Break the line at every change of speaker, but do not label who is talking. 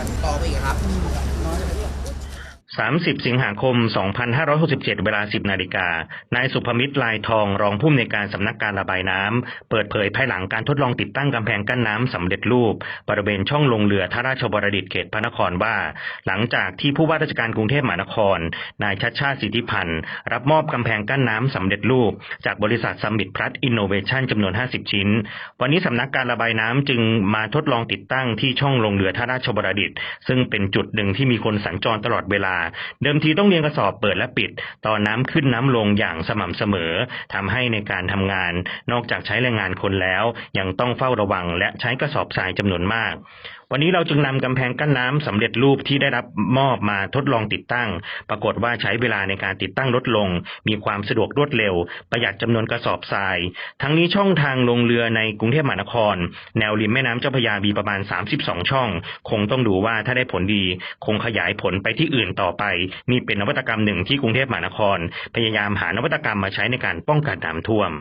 ันต่อไปอีกครับ
30 สิงหาคม 2567 เวลา 10 นาฬิกา นายสุภมิตรลายทอง รองผู้อำนวยการสำนักการระบายน้ำ เปิดเผยภายหลังการทดลองติดตั้งกำแพงกั้นน้ำสำเร็จรูป บริเวณช่องลงเรือท่าราชบรดิตเขตพระนครว่า หลังจากที่ผู้ว่าราชการกรุงเทพมหานคร นายชัดชาติสิทธิพันธ์ รับมอบกำแพงกั้นน้ำสำเร็จรูป จากบริษัทสมิตพลัสอินโนเวชั่นจำนวน 50 ชิ้น วันนี้สำนักการระบายน้ำจึงมาทดลองติดตั้งที่ช่องลงเรือท่าราชบรดิตซึ่งเป็นจุดหนึ่งที่มีคนสัญจรตลอดเวลาเดิมทีต้องเรียงกระสอบเปิดและปิด ตอนน้ำขึ้นน้ำลงอย่างสม่ำเสมอทำให้ในการทำงาน นอกจากใช้แรงงานคนแล้ว ยังต้องเฝ้าระวังและใช้กระสอบทรายจำนวนมาก วันนี้เราจึงนำกำแพงกั้นน้ำสำเร็จรูปที่ได้รับมอบมาทดลองติดตั้ง ปรากฏว่าใช้เวลาในการติดตั้งลดลง มีความสะดวกรวดเร็ว ประหยัดจำนวนกระสอบทราย ทั้งนี้ช่องทางลงเรือในกรุงเทพมหานคร แนวริมแม่น้ำเจ้าพระยามีประมาณ 32 ช่อง คงต้องดูว่าถ้าได้ผลดี คงขยายผลไปที่อื่นต่อไป นี่เป็นนวัตกรรมหนึ่งที่กรุงเทพมหานคร พยายามหานวัตกรรมมาใช้ในการป้องกันน้ำท่วม